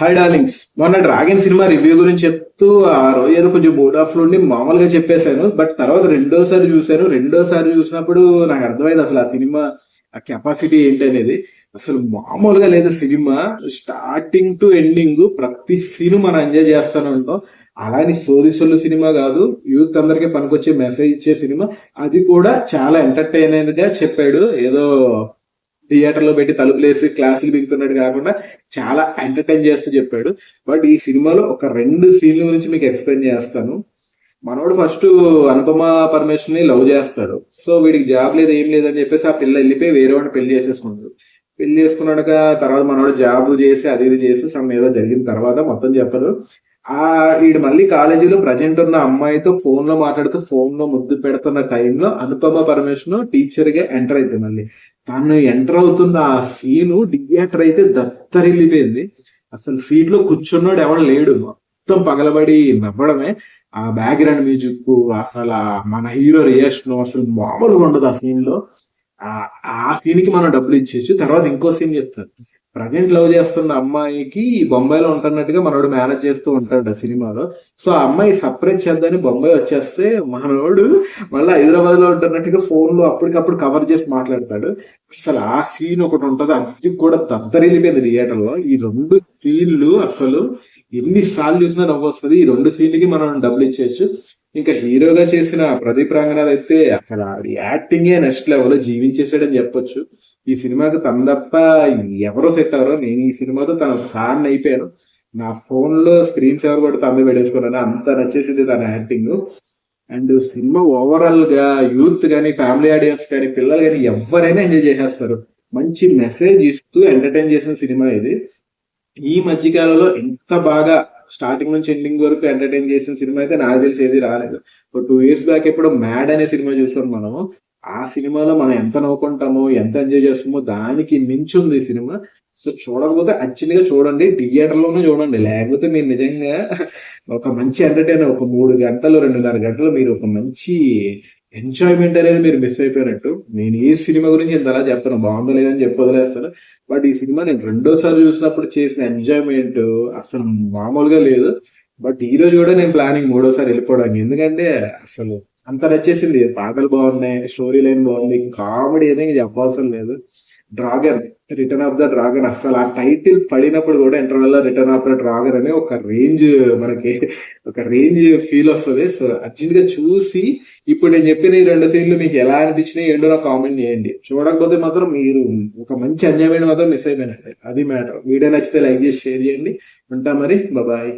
Hi darlings మొన్న dragon cinema review గురించి చెప్తూ ఆ రోజు ఏదో కొంచెం బోర్డ్ ఆఫ్ నుండి మామూలుగా చెప్పేశాను బట్ తర్వాత రెండోసారి చూశాను. రెండోసారి చూసినప్పుడు నాకు అర్థమైంది అసలు ఆ సినిమా ఆ కెపాసిటీ ఏంటి అనేది అసలు మామూలుగా లేదు సినిమా. స్టార్టింగ్ టు ఎండింగ్ ప్రతి సీన్ మనం ఎంజాయ్ చేస్తాను ఉంటాం. అలాని సోది సొల్లు సినిమా కాదు యూత్ అందరికీ పనికొచ్చే మెసేజ్ ఇచ్చే సినిమా. అది కూడా చాలా ఎంటర్టైనర్గా చెప్పాడు. ఏదో థియేటర్లో పెట్టి తలుపులేసి క్లాసులు బిగుతున్నట్టు కాకుండా చాలా ఎంటర్టైన్ చేస్తూ చెప్పాడు. బట్ ఈ సినిమాలో ఒక రెండు సీన్ల గురించి మీకు ఎక్స్ప్లెయిన్ చేస్తాను. మనోడు ఫస్ట్ అనుపమ పరమేశ్వర్ని లవ్ చేస్తాడు. సో వీడికి జాబ్ లేదు ఏం లేదని చెప్పేసి ఆ పిల్ల వెళ్ళిపోయి వేరే వాడిని పెళ్ళి చేసేసుకున్నాడు పెళ్ళి చేసుకున్నాక తర్వాత మనోడు జాబ్ చేసి అది ఇది చేసి సమ్ ఏదో జరిగిన తర్వాత మొత్తం చెప్పడు. ఆ వీడు మళ్ళీ కాలేజీలో ప్రజెంట్ ఉన్న అమ్మాయితో ఫోన్లో మాట్లాడుతూ ఫోన్లో ముద్దు పెడుతున్న టైంలో అనుపమ పరమేశ్వర్ టీచర్గా ఎంటర్ అవుతుంది మళ్ళీ. తను ఎంటర్ అవుతున్న ఆ సీను థియేటర్ అయితే దత్తరిల్లిపోయింది. అసలు సీట్లో కూర్చున్నాడు ఎవడు లేడు. మొత్తం పగలబడి నవ్వడమే. ఆ బ్యాక్గ్రౌండ్ మ్యూజిక్ అసలు మన హీరో రియాక్షన్ అసలు మామూలుగా ఉండదు ఆ సీన్లో. ఆ ఆ సీన్కి మనం డబ్బులు ఇచ్చేయచ్చు. తర్వాత ఇంకో సీన్ చెప్తాను. ప్రజెంట్ లవ్ చేస్తున్న అమ్మాయికి బొంబాయిలో ఉంటున్నట్టుగా మనోడు మేనేజ్ చేస్తూ ఉంటాడు ఆ సినిమాలో. సో ఆ అమ్మాయి సపరేట్ చేద్దని బొంబాయి వచ్చేస్తే మనోడు మళ్ళీ హైదరాబాద్లో ఉంటున్నట్టుగా ఫోన్లో అప్పటికప్పుడు కవర్ చేసి మాట్లాడతాడు. అసలు ఆ సీన్ ఒకటి ఉంటుంది అది కూడా దద్దరిల్లిపోయింది థియేటర్లో ఈ రెండు సీన్లు అసలు ఎన్ని సార్లు చూసినా నవ్వు వస్తుంది. ఈ రెండు సీన్లకి మనం డబ్బులు ఇచ్చేయచ్చు. ఇంకా హీరోగా చేసిన ప్రదీప్ రంగనాథ్ అయితే అసలు యాక్టింగే నెక్స్ట్ లెవెల్ జీవించేసాడని చెప్పొచ్చు. ఈ సినిమాకి తన తప్ప ఎవరో సెట్ అవ్వరో. నేను ఈ సినిమాతో తన ఫ్యాన్ అయిపోయాను. నా ఫోన్లో స్క్రీన్ సేవర్ కూడా తమ్మి పెట్టేసుకున్నాను అంత నచ్చేసింది తన యాక్టింగ్. అండ్ సినిమా ఓవరాల్గా యూత్ కానీ ఫ్యామిలీ ఆడియన్స్ కానీ పిల్లలు కానీ ఎవరైనా ఎంజాయ్ చేసేస్తారు. మంచి మెసేజ్ ఇస్తూ ఎంటర్టైన్ చేసిన సినిమా ఇది. ఈ మధ్యకాలంలో ఎంత బాగా స్టార్టింగ్ నుంచి ఎండింగ్ వరకు ఎంటర్టైన్ చేసిన సినిమా అయితే నాకు తెలిసి ఏది రాలేదు. ఒక టూ ఇయర్స్ బ్యాక్ ఎప్పుడో మ్యాడ్ అనే సినిమా చూసాం మనము. ఆ సినిమాలో మనం ఎంత నవ్వుకుంటామో ఎంత ఎంజాయ్ చేస్తామో దానికి మించి ఉంది ఈ సినిమా. సో చూడకపోతే అచ్చినగా చూడండి థియేటర్లోనే చూడండి. లేకపోతే మీరు నిజంగా ఒక మంచి ఎంటర్టైన్ ఒక మూడు గంటలు రెండున్నర గంటలు మీరు ఒక మంచి ఎంజాయ్మెంట్ అనేది మీరు మిస్ అయిపోయినట్టు. నేను ఏ సినిమా గురించి ఇంతలా చెప్తాను బాగుందో లేదని చెప్పొదిలేస్తాను. బట్ ఈ సినిమా నేను రెండోసారి చూసినప్పుడు చేసిన ఎంజాయ్మెంట్ అసలు మామూలుగా లేదు. బట్ ఈ రోజు కూడా నేను ప్లానింగ్ మూడోసారి వెళ్ళిపోవడానికి. ఎందుకంటే అసలు అంత నచ్చేసింది. పాటలు బాగున్నాయి స్టోరీ లైన్ బాగుంది కామెడీ ఏదైనా చెప్పవసరం లేదు. Dragon Return of the Dragon అసలు ఆ టైటిల్ పడినప్పుడు కూడా ఇంటర్వెల్లో రిటర్న్ ఆఫ్ ద డ్రాగన్ అనే ఒక రేంజ్ మనకి ఒక రేంజ్ ఫీల్ వస్తుంది. సో అర్జెంట్గా చూసి ఇప్పుడు నేను చెప్పిన ఈ రెండు సీన్లు మీకు ఎలా అనిపించినాయి ఏంటో నాకు కామెంట్ చేయండి. చూడకపోతే మాత్రం మీరు ఒక మంచి అన్యాయమైన మాత్రం మిస్ అయిపోయినండి అది మ్యాటర్ వీడియో నచ్చితే లైక్ చేసి షేర్ చేయండి. ఉంటా మరి. బాయ్